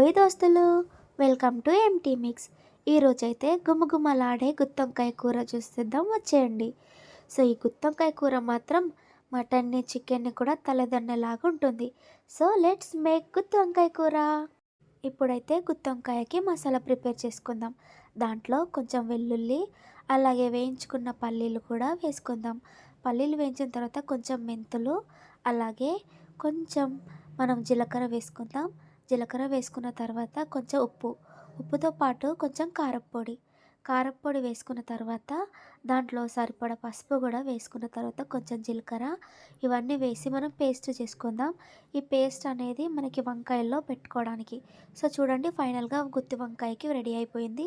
హోయ్ దోస్తులు welcome to empty mix. ఈరోజైతే గుమగుమలాడే గుత్తొంకాయ కూర చూస్తుందాం వచ్చేయండి. సో ఈ గుత్తొంకాయ కూర మాత్రం మటన్ని చికెన్ని కూడా తలదన్నలాగా ఉంటుంది. సో లెట్స్ మేక్ గుత్తొంకాయ కూర. ఇప్పుడైతే గుత్తొంకాయకి మసాలా ప్రిపేర్ చేసుకుందాం. దాంట్లో కొంచెం వెల్లుల్లి అలాగే వేయించుకున్న పల్లీలు కూడా వేసుకుందాం. పల్లీలు వేయించిన తర్వాత కొంచెం మెంతులు అలాగే కొంచెం మనం జీలకర్ర వేసుకుందాం. జీలకర్ర వేసుకున్న తర్వాత కొంచెం ఉప్పు ఉప్పుతో పాటు కొంచెం కారప్పొడి కారప్పొడి వేసుకున్న తర్వాత దాంట్లో సరిపడ పసుపు కూడా వేసుకున్న తర్వాత కొంచెం జీలకర్ర. ఇవన్నీ వేసి మనం పేస్ట్ చేసుకుందాం. ఈ పేస్ట్ అనేది మనకి వంకాయల్లో పెట్టుకోవడానికి. సో చూడండి ఫైనల్గా గుత్తి వంకాయకి రెడీ అయిపోయింది.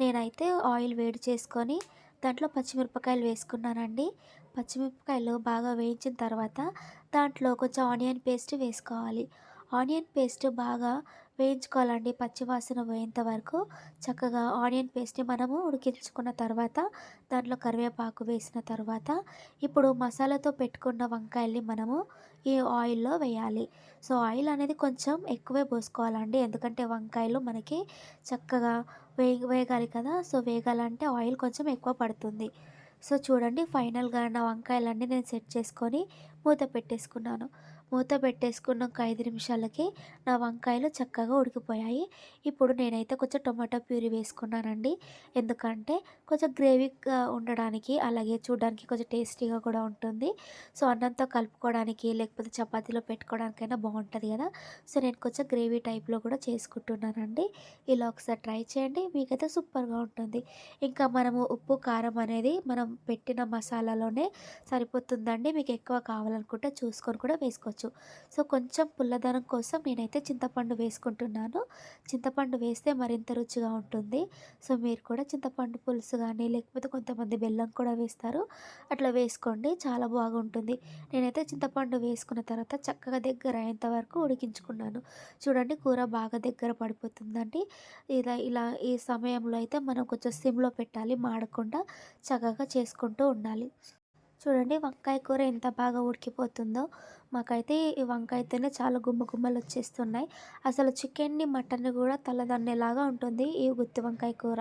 నేనైతే ఆయిల్ వేడి చేసుకొని దాంట్లో పచ్చిమిరపకాయలు వేసుకున్నానండి. పచ్చిమిరపకాయలు బాగా వేయించిన తర్వాత దాంట్లో కొంచెం ఆనియన్ పేస్ట్ వేసుకోవాలి. ఆనియన్ పేస్ట్ బాగా వేయించుకోవాలండి పచ్చివాసన పోయేంత వరకు. చక్కగా ఆనియన్ పేస్ట్ని మనము ఉడికించుకున్న తర్వాత దాంట్లో కరివేపాకు వేసిన తర్వాత ఇప్పుడు మసాలాతో పెట్టుకున్న వంకాయల్ని మనము ఈ ఆయిల్లో వేయాలి. సో ఆయిల్ అనేది కొంచెం ఎక్కువే పోసుకోవాలండి. ఎందుకంటే వంకాయలు మనకి చక్కగా వే వేగాలి కదా. సో వేగాలంటే ఆయిల్ కొంచెం ఎక్కువ పడుతుంది. సో చూడండి ఫైనల్గా నా వంకాయలన్నీ నేను సెట్ చేసుకొని మూత పెట్టేసుకున్నాను. మూత పెట్టేసుకున్న ఒక ఐదు నిమిషాలకి నా వంకాయలు చక్కగా ఉడికిపోయాయి. ఇప్పుడు నేనైతే కొంచెం టొమాటో ప్యూరీ వేసుకున్నానండి. ఎందుకంటే కొంచెం గ్రేవీగా ఉండడానికి అలాగే చూడడానికి కొంచెం టేస్టీగా కూడా ఉంటుంది. సో అన్నంతో కలుపుకోవడానికి లేకపోతే చపాతీలో పెట్టుకోవడానికైనా బాగుంటుంది కదా. సో నేను కొంచెం గ్రేవీ టైప్లో కూడా చేసుకుంటున్నానండి. ఇలా ఒకసారి ట్రై చేయండి. మీకైతే సూపర్గా ఉంటుంది. ఇంకా మనము ఉప్పు కారం అనేది మనం పెట్టిన మసాలాలోనే సరిపోతుందండి. మీకు ఎక్కువ కావాలి కావాలనుకుంటే చూసుకొని కూడా వేసుకోవచ్చు. సో కొంచెం పుల్లదనం కోసం నేనైతే చింతపండు వేసుకుంటున్నాను. చింతపండు వేస్తే మరింత రుచిగా ఉంటుంది. సో మీరు కూడా చింతపండు పులుసు కానీ లేకపోతే కొంతమంది బెల్లం కూడా వేస్తారు. అట్లా వేసుకోండి. చాలా బాగుంటుంది. నేనైతే చింతపండు వేసుకున్న తర్వాత చక్కగా దగ్గర అయ్యేంత వరకు ఉడికించుకున్నాను. చూడండి కూర బాగా దగ్గర పడిపోతుందండి. ఇలా ఇలా ఈ సమయంలో అయితే మనం కొంచెం సిమ్లో పెట్టాలి. మాడకుండా చక్కగా చేసుకుంటూ ఉండాలి. చూడండి వంకాయ కూర ఎంత బాగా ఉడికిపోతుందో. మాకైతే ఈ వంకాయతోనే చాలా గుమ్మ గుమ్మలు వచ్చేస్తున్నాయి. అసలు చికెన్ని మటన్ కూడా తలదన్నేలాగా ఉంటుంది ఈ గుత్తి వంకాయ కూర.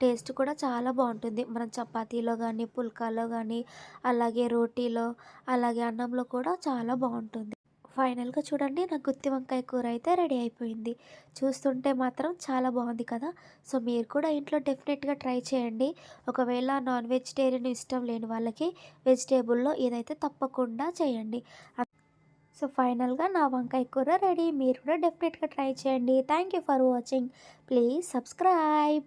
టేస్ట్ కూడా చాలా బాగుంటుంది. మనం చపాతీలో కానీ పుల్కాలో కానీ అలాగే రోటీలో అలాగే అన్నంలో కూడా చాలా బాగుంటుంది. ఫైనల్గా చూడండి నా గుత్తి వంకాయ కూర అయితే రెడీ అయిపోయింది. చూస్తుంటే మాత్రం చాలా బాగుంది కదా? సో మీరు కూడా ఇంట్లో డెఫినెట్గా ట్రై చేయండి. ఒకవేళ నాన్ వెజిటేరియన్ ఇష్టం లేని వాళ్ళకి వెజిటేబుల్లో ఇదైతే తప్పకుండా చేయండి. సో ఫైనల్గా నా వంకాయ కూర రెడీ. మీరు కూడా డెఫినెట్గా ట్రై చేయండి. Thank you for watching. Please subscribe.